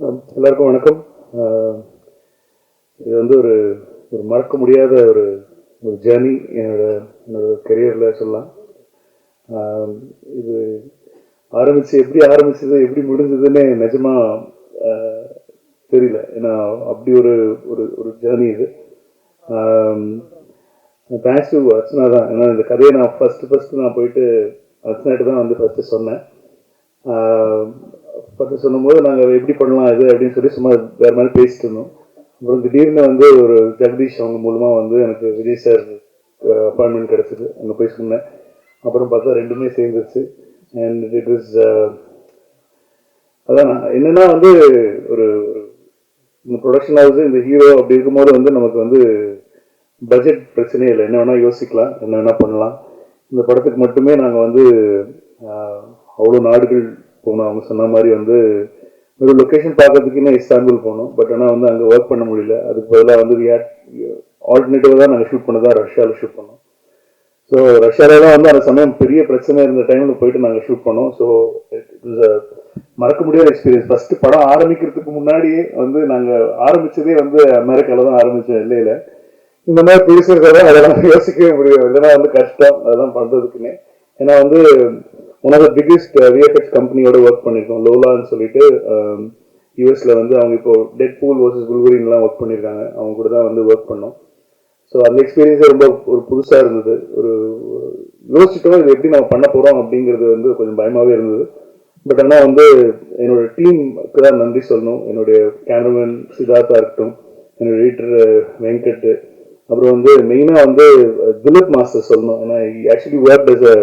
எல்லாருக்கும் வணக்கம். இது வந்து ஒரு ஒரு மறக்க முடியாத ஒரு ஒரு ஜேர்னி என்னோட என்னோட கெரியரில் சொல்லலாம். இது ஆரம்பித்து எப்படி ஆரம்பிச்சது எப்படி முடிஞ்சதுன்னு நிஜமாக தெரியல. ஏன்னா அப்படி ஒரு ஒரு ஒரு ஜேர்னி இது. தேங்க்ஸ் டு அர்ச்சனா தான். ஏன்னா இந்த கதையை நான் ஃபஸ்ட்டு ஃபஸ்ட்டு நான் போயிட்டு அர்ச்சனாட்டு தான் வந்து ஃபஸ்ட்டு சொன்னேன். பற்றி சொல்லும்போது நாங்கள் எப்படி பண்ணலாம் இது அப்படின்னு சொல்லி சும்மா வேறு மாதிரி பேசிட்டு இருந்தோம். அப்புறம் திடீர்னு வந்து ஒரு ஜெகதீஷ் அவங்க மூலமாக வந்து எனக்கு விஜய் சார் அப்பாயின்மெண்ட் கிடச்சிது. அங்கே போய் சொன்னேன். அப்புறம் பார்த்தா ரெண்டுமே சேர்ந்துருச்சு. அண்ட் இட் இஸ் அதான் என்னென்னா வந்து ஒரு இந்த ப்ரொடக்ஷன் ஹவுஸ் இந்த ஹீரோ அப்படி இருக்கும்போது வந்து நமக்கு வந்து பட்ஜெட் பிரச்சனையே இல்லை. என்ன வேணால் யோசிக்கலாம். என்ன வேணால் பண்ணலாம். இந்த படத்துக்கு மட்டுமே நாங்கள் வந்து அவ்வளோ நாடுகள் போனோம் அவங்க சொன்ன மாதிரி வந்து ஒரு லொக்கேஷன் பார்க்கறதுக்குன்னு இஸ்தான்புல் போனோம் பட் ஆனால் வந்து அங்கே ஒர்க் பண்ண முடியல. அதுக்கு பதிலாக வந்து ஆல்டர்னேட்டிவாக தான் நாங்கள் ஷூட் பண்ணதான் ரஷ்யாவில் ஷூட் பண்ணோம். ஸோ ரஷ்யாவில் தான் வந்து அந்த சமயம் பெரிய பிரச்சனை இருந்த டைமில் போயிட்டு நாங்கள் ஷூட் பண்ணோம். ஸோ மறக்க முடியாத எக்ஸ்பீரியன்ஸ் ஃபஸ்ட்டு படம் ஆரம்பிக்கிறதுக்கு முன்னாடியே வந்து நாங்கள் ஆரம்பிச்சதே வந்து அமெரிக்காவில் தான் ஆரம்பித்தோம் இல்லையில இந்த மாதிரி ப்ரொடியூசர்ஸ் அதெல்லாம் யோசிக்கவே முடியும் இல்லைன்னா வந்து கஷ்டம். அதெல்லாம் பண்ணுறதுக்குன்னே ஏன்னா வந்து one of the biggest VFX கம்பெனியோட ஒர்க் பண்ணியிருக்கோம் லோலான்னு சொல்லிட்டு um, யூஎஸ்ல வந்து அவங்க இப்போ டெட் பூல் வர்சஸ் குல்வரின்லாம் ஒர்க் பண்ணியிருக்காங்க அவங்க கூட தான் வந்து ஒர்க் பண்ணோம். ஸோ அந்த எக்ஸ்பீரியன்ஸே ரொம்ப ஒரு புதுசாக இருந்தது. ஒரு யோசிச்சிட்டோம் இது எப்படி நம்ம பண்ண போகிறோம் அப்படிங்கிறது வந்து கொஞ்சம் பயமாகவே இருந்தது. பட் ஆனால் வந்து என்னோட டீமுக்கு தான் நன்றி சொல்லணும். என்னுடைய கேமராமேன் சித்தார்த்தா இருக்கட்டும் என்னோட எடிட்டர் uh, வெங்கட். அப்புறம் வந்து மெயினாக வந்து uh, திலீப் மாஸ்டர் சொல்லணும். ஏன்னா ஆக்சுவலி ஒர்க் அஸ் அ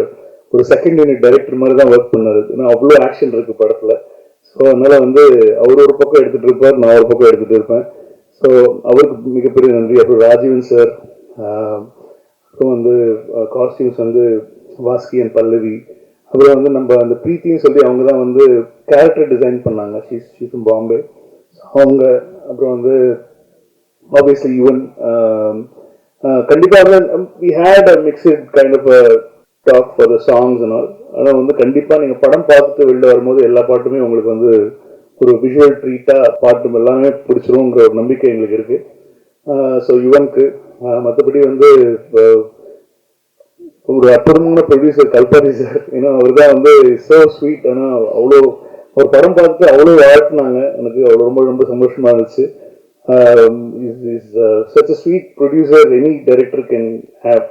ஒரு செகண்ட் யூனிட் டைரக்டர் மாதிரி தான் ஒர்க் பண்ணாரு. ஏன்னா அவ்வளோ ஆக்ஷன் இருக்கு படத்தில். ஸோ அதனால வந்து அவர் ஒரு பக்கம் எடுத்துட்டு இருப்பார் நான் ஒரு பக்கம் எடுத்துட்டு இருப்பேன். ஸோ அவருக்கு மிகப்பெரிய நன்றி. அப்புறம் ராஜீவன் சார் அப்புறம் வந்து காஸ்டியூம்ஸ் வந்து வாஸ்கி அண்ட் பல்லவி. அப்புறம் வந்து நம்ம அந்த பிரீத்தின்னு சொல்லி அவங்க தான் வந்து கேரக்டர் டிசைன் பண்ணாங்க. ஷீஸ் ஷீஸ் பாம்பே அவங்க அப்புறம் வந்து ஆப்வியஸ்லி ஈவன் கண்டிப்பாக we had a mixed kind of talk for the songs and ஆனால் வந்து கண்டிப்பாக நீங்கள் படம் பார்த்துட்டு வெளில வரும்போது எல்லா பாட்டுமே உங்களுக்கு வந்து ஒரு விஷுவல் ட்ரீட்டாக பாட்டு எல்லாமே பிடிச்சிருங்கிற ஒரு நம்பிக்கை எங்களுக்கு இருக்கு. ஸோ யுவனுக்கு மற்றபடி வந்து ஒரு அற்புதமான ப்ரொடியூசர் கல்பாரி சார் ஏன்னா அவர் தான் வந்து சோ ஸ்வீட் ஆனால் அவ்வளோ ஒரு படம் பார்த்துட்டு அவ்வளோ வாழ்த்துனாங்க எனக்கு அவ்வளோ ரொம்ப ரொம்ப சந்தோஷமா இருந்துச்சு. Such a sweet producer any director can have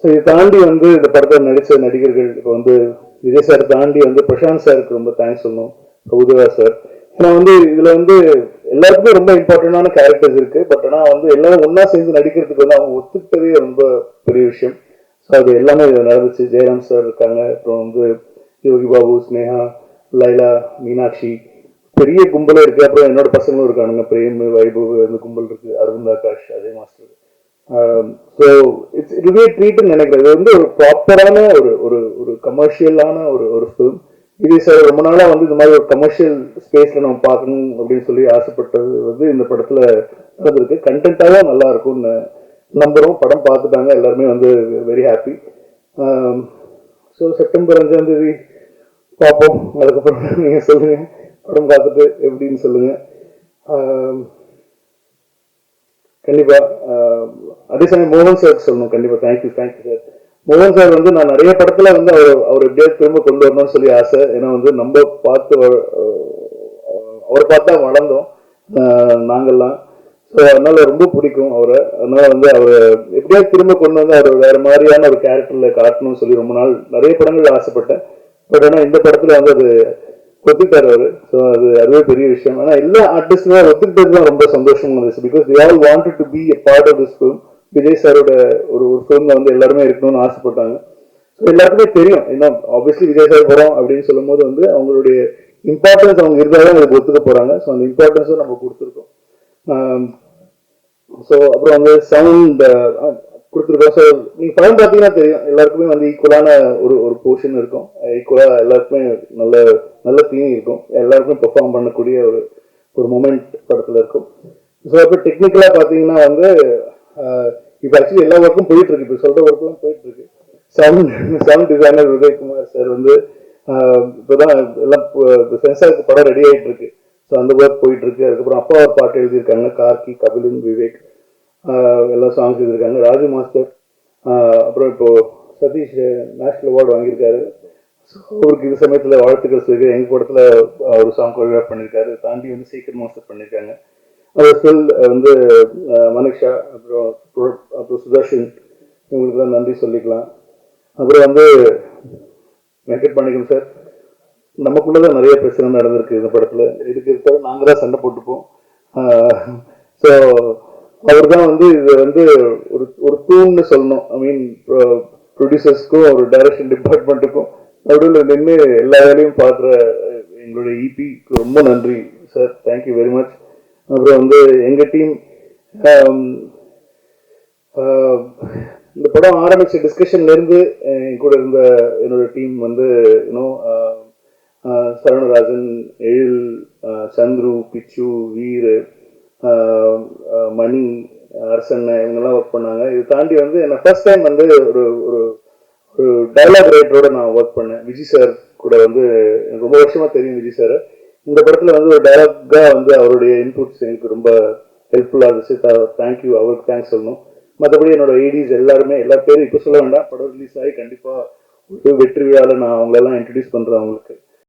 so இதை தாண்டி வந்து இந்த படத்தில் நடித்த நடிகர்கள் இப்போ வந்து விஜய் சார் தாண்டி வந்து பிரசாந்த் சாருக்கு ரொம்ப தேங்க்ஸ் சொல்லணும். உதவா சார். ஏன்னா வந்து இதில் வந்து எல்லாருக்குமே ரொம்ப இம்பார்ட்டண்டான கேரக்டர்ஸ் இருக்கு. பட் ஆனால் வந்து எல்லாரும் ஒன்றா சேர்ந்து நடிக்கிறதுக்கு வந்து அவங்க ஒத்துக்கிட்டதே ரொம்ப பெரிய விஷயம். ஸோ அது எல்லாமே இதில் நடந்துச்சு. ஜெயராம் சார் இருக்காங்க. அப்புறம் வந்து யோகி பாபு ஸ்னேகா லைலா மீனாட்சி. பெரிய கும்பலே இருக்கு. அப்புறம் என்னோட பசங்களும் இருக்கானுங்க. பிரேம் வைபவ் அந்த கும்பல் இருக்கு. அரவிந்த் ஆகாஷ் அதே மாஸ்டர் ஸோ இட்ஸ் இதுவே ட்ரீட்னு நினைக்கிறேன் இது வந்து ஒரு ப்ராப்பரான ஒரு ஒரு ஒரு கமர்ஷியலான ஒரு ஒரு ஃபிலிம் இது சார் ரொம்ப நாளாக வந்து இந்த மாதிரி ஒரு கமர்ஷியல் ஸ்பேஸில் நம்ம பார்க்கணும் அப்படின்னு சொல்லி ஆசைப்பட்டது வந்து இந்த படத்தில் நடந்திருக்கு. கண்டென்ட்டாக நல்லா இருக்கும்னு நம்புகிறோம் படம் பார்த்துட்டாங்க. எல்லாருமே வந்து வெரி ஹாப்பி ஸோ செப்டம்பர் அஞ்சாம் தேதி பார்ப்போம். அதுக்கப்புறம் நீங்கள் சொல்லுங்கள் படம் பார்த்துட்டு எப்படின்னு சொல்லுங்கள் um, கண்டிப்பா அதே சமயம் மோகன் சார் சொல்லணும் கண்டிப்பா. Thank you thank you sir மோகன் சார் வந்து நான் நிறைய படத்துல வந்து அவர் அவர் எப்படியாவது திரும்ப கொண்டு வரணும்னு சொல்லி ஆசை. ஏன்னா வந்து நம்ம பார்த்து அவரை பார்த்து தான் பார்த்தா வளர்ந்தோம் நாங்கள்லாம். ஸோ அதனால ரொம்ப பிடிக்கும் அவரை. அதனால வந்து அவரை எப்படியாவது திரும்ப கொண்டு வந்து அவர் வேற மாதிரியான ஒரு கேரக்டர்ல காட்டணும்னு சொல்லி ரொம்ப நாள் நிறைய படங்கள் ஆசைப்பட்டேன். பட் ஆனால் இந்த படத்துல வந்து அது ஒத்துட்டார் அவர். ஸோ அது அதுவே பெரிய விஷயம். ஆனால் எல்லா ஆர்டிஸ்டுமே ஒத்துக்கிட்டது தான் ரொம்ப சந்தோஷமா இருந்துச்சு because they all wanted to be a part of this film Vijay சாரோட ஒரு ஒரு ஃபிலிமில் வந்து எல்லாருமே இருக்கணும்னு ஆசைப்பட்டாங்க. ஸோ எல்லாருக்குமே தெரியும். ஏன்னா ஆப்வியஸ்லி விஜய் சார் படம் அப்படின்னு சொல்லும் போது வந்து அவங்களுடைய இம்பார்ட்டன்ஸ் அவங்க இருந்தாலும் அவங்களுக்கு ஒத்துக்க போறாங்க. ஸோ அந்த இம்பார்ட்டன்ஸும் நம்ம கொடுத்துருக்கோம். ஸோ அப்புறம் வந்து சவுண்ட் கொடுத்துருக்கோம். ஸோ நீங்க படம் பார்த்தீங்கன்னா தெரியும். எல்லாருக்குமே வந்து ஈக்குவலான ஒரு ஒரு போர்ஷன் இருக்கும். ஈக்குவலாக எல்லாருக்குமே நல்ல நல்ல தீனி இருக்கும். எல்லாருக்குமே பெர்ஃபார்ம் பண்ணக்கூடிய ஒரு ஒரு மூமெண்ட் படத்தில் இருக்கும். ஸோ அப்போ டெக்னிக்கலாக பார்த்தீங்கன்னா வந்து இப்போ ஆக்சுவலி எல்லா ஒர்க்கும் போயிட்டு இருக்கு. இப்போ சொல்கிற ஒர்க்கெலாம் போயிட்டு இருக்கு. Sound sound designer Udayakumar sir வந்து ஆஹ் இப்போதான் எல்லாம் சென்சாருக்கு படம் ரெடி ஆகிட்டு இருக்கு. ஸோ அந்த ஒர்க் போயிட்டு இருக்கு. அதுக்கப்புறம் அப்பா ஒரு பாட்டு எழுதியிருக்காங்க. கார்கி கபிலன் விவேக். எல்லா சாங்ஸ் எழுதியிருக்காங்க. ராஜு மாஸ்டர் அப்புறம் இப்போ சதீஷ் நேஷ்னல் அவார்டு வாங்கியிருக்காரு. அவருக்கு இது சமயத்தில் வாழ்த்துக்கள் சொல்லி எங்கள் படத்தில் ஒரு சாங் கோரியோகிராஃப் பண்ணியிருக்காரு. தாண்டி வந்து சீக்கிரம் மாஸ்டர் பண்ணியிருக்காங்க. அது ஸ்டில் வந்து மனிஷா அப்புறம் அப்புறம் சுதர்ஷன் இவங்களுக்குலாம் நன்றி சொல்லிக்கலாம். அப்புறம் வந்து வெங்கட் பண்ணிக்கணும் சார் நமக்குள்ளதான் நிறைய பிரச்சனை நடந்திருக்கு இந்த படத்தில். இதுக்கு இருக்கிற நாங்கள் தான் சண்டை போட்டுப்போம். ஸோ அவர் தான் வந்து இது வந்து ஒரு ஒரு தூண்னு சொல்லணும். ஐ மீன் ப்ரொடியூசர்ஸ்க்கும் ஒரு டைரக்ஷன் டிபார்ட்மெண்ட்டுக்கும் நடுவில் நின்று எல்லா வேலையும் பார்க்குற எங்களுடைய e இபிக்கு ரொம்ப நன்றி சார் தேங்க்யூ வெரி மச் அப்புறம் வந்து எங்கள் டீம் இந்த படம் ஆரம்பித்த டிஸ்கஷன்லேருந்து என் கூட இருந்த என்னோட டீம் வந்து யூனோ சரவணராஜன் எழில் சந்துரு பிச்சு வீர் மணி அரசன் இவங்கெல்லாம் ஒர்க் பண்ணாங்க. இது தாண்டி வந்து என்ன ஃபர்ஸ்ட் டைம் வந்து ஒரு ஒரு ஒரு டைலாக் ரைட்டரோட நான் ஒர்க் பண்ணேன். விஜய் சார் கூட வந்து எனக்கு ரொம்ப வருஷமா தெரியும் விஜய் சார் இந்த படத்துல வந்து ஒரு டைலாக்காக வந்து அவருடைய இன்புட்ஸ் எனக்கு ரொம்ப ஹெல்ப்ஃபுல்லாக இருந்துச்சு. தேங்க்யூ அவருக்கு தேங்க்ஸ் சொல்லணும். மற்றபடி என்னோட ஐடிஸ் எல்லாருமே எல்லா பேரும் இப்போ சொல்ல வேண்டாம். படம் ரிலீஸ் ஆகி கண்டிப்பாக ஒரு வெற்றி விழாவில் நான் அவங்களெல்லாம் இன்ட்ரடியூஸ் பண்ணுறேன் அவங்களுக்கு.